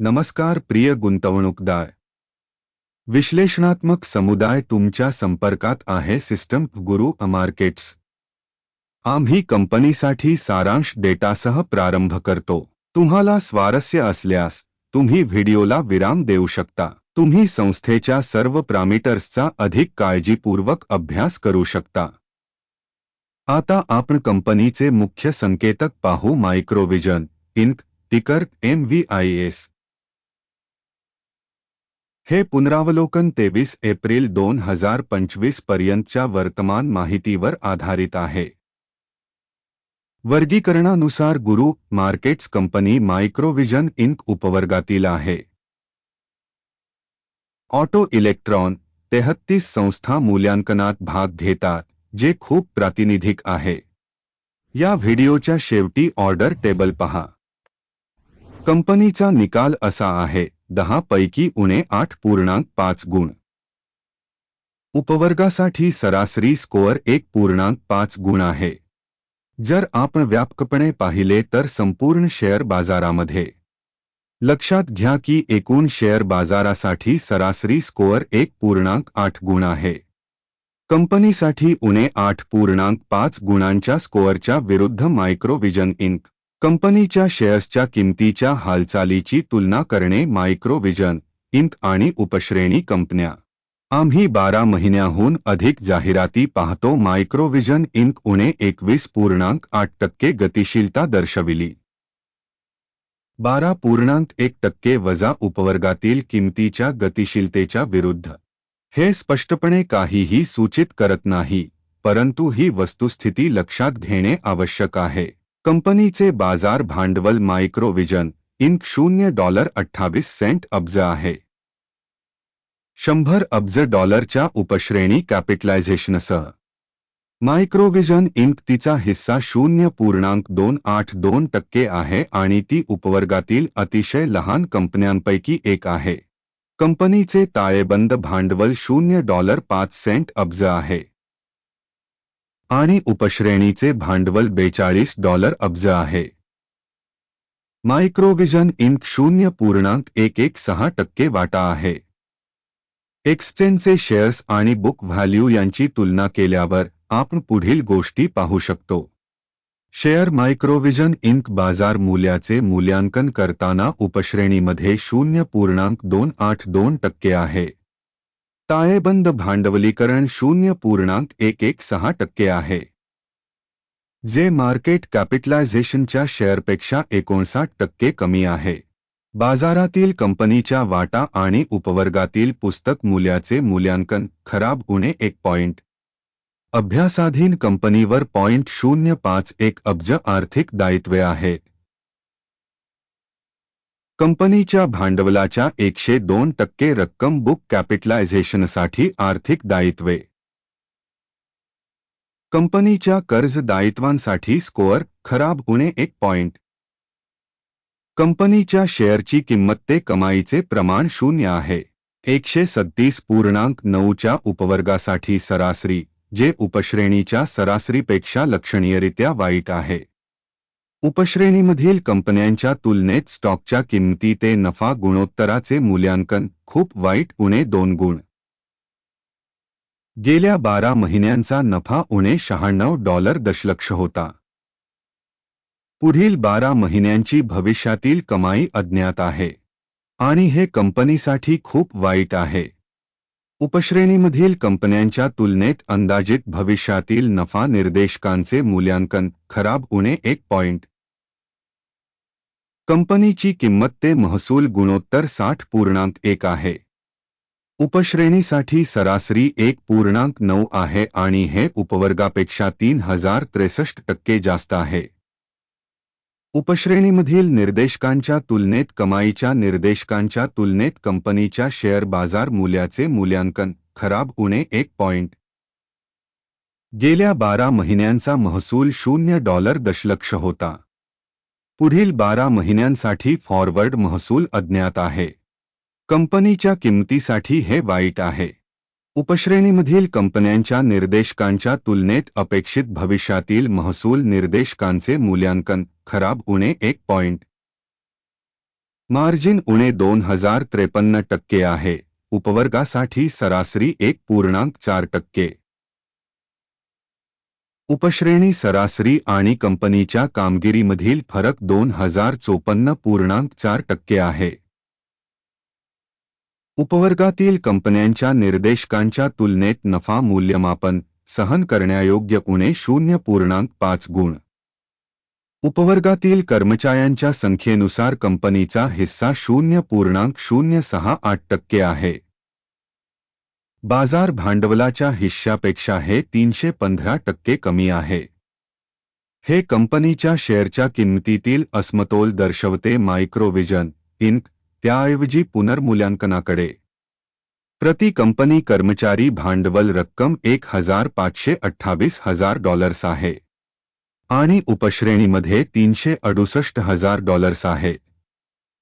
नमस्कार प्रिय गुंतवणूकदार. विश्लेषणात्मक समुदाय तुमच्या संपर्कात आहे सिस्टम गुरु मार्केट्स आम्ही कंपनीसाठी सारांश डेटासह प्रारंभ करतो. तुम्हाला स्वारस्य असल्यास तुम्ही व्हिडिओला विराम देऊ शकता. तुम्ही संस्थेच्या सर्व प्रामिटर्सचा अधिक काळजीपूर्वक अभ्यास करू शकता. आता आपण कंपनीचे मुख्य संकेतक पाहू Microvision Inc ticker M V I S हे पुनरावलोकन तेवीस एप्रिल दोन हजार पंचवीस पर्यंतच्या वर्तमान माहितीवर आधारित आहे. वर्गीकरणानुसार Guru markets company Microvision Inc उपवर्गातील आहे. ऑटो इलेक्ट्रॉन तेहत्तीस संस्था मूल्यांकनात भाग घेतात जे खूप प्रातिनिधिक आहे. या व्हिडिओच्या शेवटी ऑर्डर टेबल पहा. कंपनीचा निकाल असा आहे दहा पैकी उणे आठ पूर्णांक पाच गुण. उपवर्गासाठी सरासरी स्कोअर एक पूर्णांक पाच गुण आहे. जर आपण व्यापकपणे पाहिले तर संपूर्ण शेअर बाजारामध्ये. लक्षात घ्या की एकूण शेअर बाजारासाठी सरासरी स्कोअर एक पूर्णांक आठ गुण आहे. कंपनीसाठी उणे आठ पूर्णांक पाच गुणांच्या स्कोअरच्या विरुद्ध मायक्रोविजन इंक. कंपनीच्या शेअर्सच्या किमतीच्या हालचालीची तुलना करणे मायक्रोविजन इंक आणि उपश्रेणी कंपन्या. आम्ही बारा महिन्याहून अधिक जाहिराती पाहतो मायक्रोविजन इंक उणे एकवीस पूर्णांक आठ टक्के गतिशीलता दर्शविली. बारा पूर्णांक एक टक्के वजा उपवर्गातील किमतीच्या गतिशीलतेच्या विरुद्ध. हे स्पष्टपणे काहीही सूचित करत नाही परंतु ही वस्तुस्थिती लक्षात घेणे आवश्यक आहे. कंपनीचे बाजार भांडवल मायक्रोविजन इंक शून्य डॉलर अठ्ठावीस सेंट अब्ज आहे. शंभर अब्ज डॉलरच्या उपश्रेणी कॅपिटलायझेशनसह. मायक्रोविजन इंक तिचा हिस्सा शून्य पूर्णांक दोन आठ दोन टक्के आहे आणि ती उपवर्गातील अतिशय लहान कंपन्यांपैकी एक आहे. कंपनीचे ताळेबंद भांडवल शून्य डॉलर पाच सेंट अब्ज आहे. आणि उपश्रेणीचे भांडवल बेचाळीस डॉलर अब्ज आहे. मायक्रोविजन इंक शून्य पूर्णांक एक एक सहा टक्के वाटा आहे. एक्सचेंजचे शेअर्स आणि बुक व्हॅल्यू यांची तुलना केल्यावर आपण पुढील गोष्टी पाहू शकतो. शेअर मायक्रोविजन इंक बाज़ार मूल्याचे मूल्यांकन करताना उपश्रेणीमध्ये शून्य पूर्णांक दोन आठ दोन टक्के आहे. ताळेबंद भांडवलीकरण शून्य पूर्णांक एक एक सहा टक्के आहे. जे मार्केट कॅपिटलायझेशनच्या शेअरपेक्षा एकोणसाठ टक्के कमी आहे. बाजारातील कंपनीच्या वाटा आणि उपवर्गातील पुस्तक मूल्याचे मूल्यांकन खराब उणे एक पॉइंट. अभ्यासाधीन कंपनीवर पॉइंट शून्य पाच एक अब्ज आर्थिक दायित्वे आहेत. कंपनीच्या भांडवलाच्या एकशे दोन टक्के रक्कम बुक कॅपिटलायझेशनसाठी आर्थिक दायित्वे. कंपनीच्या कर्ज दायित्वांसाठी स्कोअर खराब उणे एक पॉइंट कंपनीच्या शेअरची किंमत ते कमाईचे प्रमाण शून्य आहे. एकशे सत्तीस पूर्णांक नऊच्या उपवर्गासाठी सरासरी, जे उपश्रेणीच्या सरासरीपेक्षा लक्षणीयरित्या वाईट आहे. उपश्रेणीमधील कंपन्यांच्या तुलनेत स्टॉकच्या किंमती ते नफा गुणोत्तराचे मूल्यांकन खूप वाईट उणे दोन गुण. गेल्या बारा महिन्यांचा नफा उणे शहाण्णव डॉलर दशलक्ष होता. पुढील बारा महिन्यांची भविष्यातील कमाई अज्ञात आहे. आणि हे कंपनीसाठी खूप वाईट आहे. उपश्रेणीमधील कंपन्यांच्या तुलनेत अंदाजित भविष्यातील नफा निर्देशकांचे मूल्यांकन खराब उणे एक पॉइंट. कंपनीची किंमत ते महसूल गुणोत्तर साठ पूर्णांक एक आहे. उपश्रेणीसाठी सरासरी एक पूर्णांक नऊ आहे आणि हे उपवर्गापेक्षा तीन हजार त्रेसष्ट टक्के जास्त आहे. उपश्रेणीमधील निर्देशकांच्या तुलनेत कमाईच्या निर्देशकांच्या तुलनेत कंपनीच्या शेअर बाज़ार मूल्याचे मूल्यांकन, खराब उणे एक पॉइंट. गेल्या बारा महिन्यांचा महसूल शून्य डॉलर दशलक्ष होता. पुढील बारा महिन्यांसाठी फॉरवर्ड महसूल अज्ञात आहे. कंपनीच्या किंमतीसाठी हे वाईट आहे. उपश्रेणीमधील कंपन्यांच्या निर्देशकांच्या तुलनेत अपेक्षित भविष्यातील महसूल निर्देशकांचे मूल्यांकन खराब उणे एक पॉइंट. मार्जिन उणे दोन हजार त्रेपन्न टक्के आहे. उपवर्गासाठी सरासरी एक पूर्णांक चार टक्के. उपश्रेणी सरासरी आणि कंपनीच्या कामगिरीमधील फरक दोन हजार चोपन्न पूर्णांक चार टक्के आहे. उपवर्गातील कंपन्यांच्या निर्देशकांच्या तुलनेत नफा मूल्यमापन सहन करण्यायोग्य उणे शून्य पूर्णांक पाच गुण. उपवर्गातील कर्मचाऱ्यांच्या संख्येनुसार कंपनीचा हिस्सा शून्य पूर्णांक शून्य सहा आठ टक्के आहे. बाजार भांडवलाच्या हिश्श्यापेक्षा हे तीनशे पंधरा टक्के कमी आहे. हे कंपनीच्या शेअरच्या किंमतीतील असमतोल दर्शवते मायक्रोविजन इंक त्याऐवजी पुनर्मूल्यांकनाकडे. प्रति कंपनी कर्मचारी भांडवल रक्कम एक हजार पाचशे अठ्ठावीस हजार डॉलर्स आहे. आणि उपश्रेणीमध्ये तीनशे अडुसष्ट हजार डॉलर्स आहे.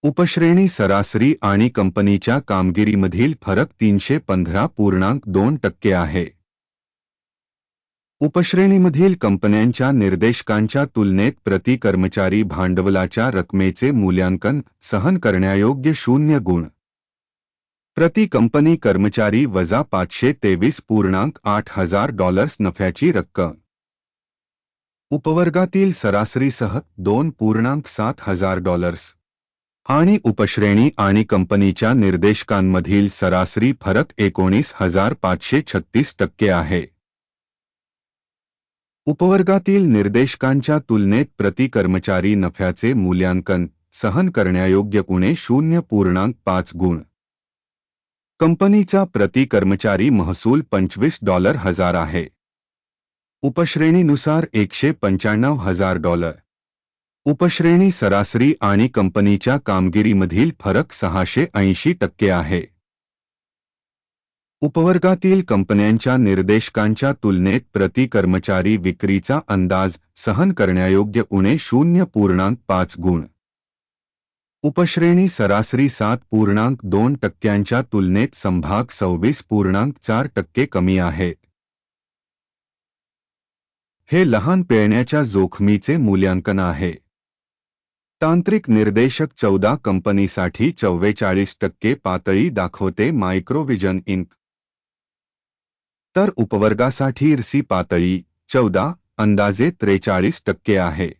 उपश्रेणी सरासरी आणि कंपनीच्या कामगिरीमधील फरक तीनशे पंधरा पूर्णांक दोन टक्के आहे. उपश्रेणीमधील कंपन्यांच्या निर्देशकांच्या तुलनेत प्रति कर्मचारी भांडवलाच्या रकमेचे मूल्यांकन सहन करण्यायोग्य शून्य गुण. प्रति कंपनी कर्मचारी वजा पाचशे तेवीस पूर्णांक आठ हजार डॉलर्स नफ्याची रक्कम. उपवर्गातील सरासरीसह दोन पूर्णांक सात हजार डॉलर्स. आणि उपश्रेणी आणि कंपनीच्या निर्देशकांमधील सरासरी फरक एकोणीस हजार पाचशे छत्तीस टक्के आहे. उपवर्गातील निर्देशकांच्या तुलनेत प्रति कर्मचारी नफ्याचे मूल्यांकन सहन करण्यायोग्य उणे शून्य पूर्णांक पाच गुण. कंपनीचा प्रति कर्मचारी महसूल पंचवीस डॉलर हजार आहे. उपश्रेणीनुसार एकशे पंच्याण्णव हजार डॉलर. उपश्रेणी सरासरी आणि कंपनीच्या कामगिरीमधील फरक सहाशे ऐंशी टक्के आहे. उपवर्गातील कंपन्यांच्या निर्देशकांच्या तुलनेत प्रति कर्मचारी विक्रीचा अंदाज सहन करण्यायोग्य उणे शून्य पूर्णांक पाच गुण. उपश्रेणी सरासरी सात पूर्णांक दोन टक्क्यांच्या तुलनेत संभाग सव्वीस पूर्णांक चार टक्के कमी आहे. हे लहान पेळण्याच्या जोखमीचे मूल्यांकन आहे. तांत्रिक निर्देशक चौदा कंपनीसाठी चव्वेचाळीस टक्के पातळी दाखवते मायक्रोविजन इंक. तर उपवर्गासाठी रसी पातळी चौदा, अंदाजे त्रेचाळीस टक्के आहे.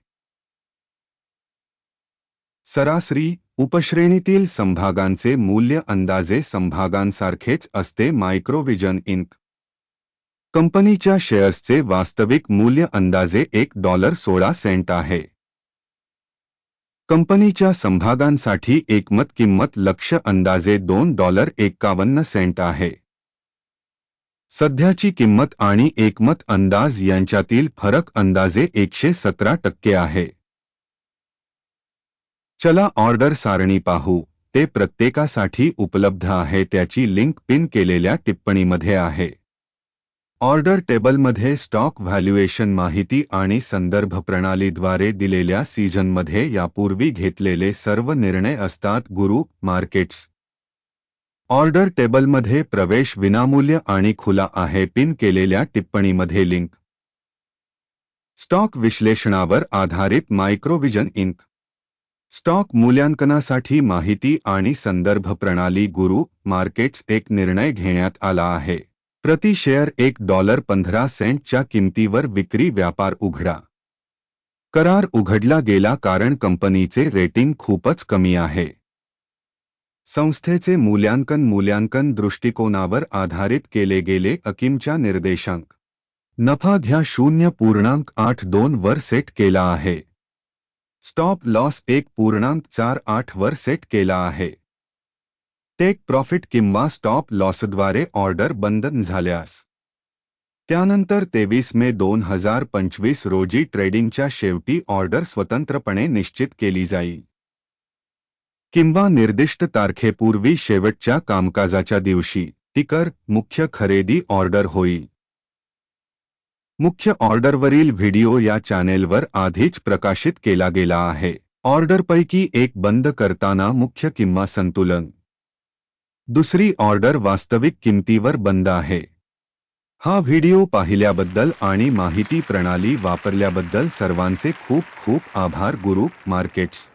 सरासरी उपश्रेणीतील संभागांचे मूल्य अंदाजे संभागांसारखेच असते मायक्रोविजन इंक. कंपनीच्या शेअर्सचे वास्तविक मूल्य अंदाजे एक डॉलर सोळा सेंट आहे. कंपनीच्या संभागांसाठी एकमत किंमत लक्ष अंदाजे दोन डॉलर एकावन्न सेंट आहे. सध्याची किंमत आणि एकमत अंदाज यांच्यातील फरक अंदाजे एकशे सतरा टक्के आहे. चला ऑर्डर सारणी पाहू. ते प्रत्येकासाठी उपलब्ध आहे त्याची लिंक पिन केलेल्या टिप्पणीमध्ये आहे. ऑर्डर टेबलमध्ये स्टॉक व्हॅल्युएशन माहिती आणि संदर्भ प्रणालीद्वारे दिलेल्या सीझनमध्ये यापूर्वी घेतलेले सर्व निर्णय असतात गुरु मार्केट्स. ऑर्डर टेबलमध्ये प्रवेश विनामूल्य आणि खुला आहे पिन केलेल्या टिप्पणीमध्ये लिंक. स्टॉक विश्लेषणावर आधारित मायक्रोविजन इंक. स्टॉक मूल्यांकनासाठी माहिती आणि संदर्भ प्रणाली गुरु मार्केट्स एक निर्णय घेण्यात आला आहे. प्रति शेअर एक डॉलर पंधरा सेंटच्या किमतीवर विक्री व्यापार उघडा. करार उघडला गेला कारण कंपनीचे रेटिंग खूपच कमी आहे. संस्थेचे मूल्यांकन मूल्यांकन दृष्टिकोनावर आधारित केले गेले अकिमच्या निर्देशांक. नफा घ्या शून्य पूर्णांक आठ दोन वर सेट केला आहे. स्टॉप लॉस एक पूर्णांक चार आठ वर सेट केला आहे. टेक प्रॉफिट किंवा स्टॉप लॉसद्वारे ऑर्डर बंधन झाल्यास. त्यानंतर तेवीस मे दोन हजार पंचवीस रोजी ट्रेडिंगच्या शेवटी ऑर्डर स्वतंत्रपणे निश्चित केली जाईल. किंवा निर्दिष्ट तारखेपूर्वी शेवटच्या कामकाजाच्या दिवशी टिकर मुख्य खरेदी ऑर्डर होईल मुख्य ऑर्डरवरील व्हिडिओ या चॅनेलवर आधीच प्रकाशित केला गेला आहे. ऑर्डरपैकी एक बंद करताना मुख्य किंवा संतुलन. दुसरी ऑर्डर वास्तविक किंमतीवर बंद आहे. हा व्हिडिओ पाहिल्याबद्दल आणि माहिती प्रणाली वापरल्याबद्दल सर्वांचे खूप खूप आभार गुरु मार्केट्स.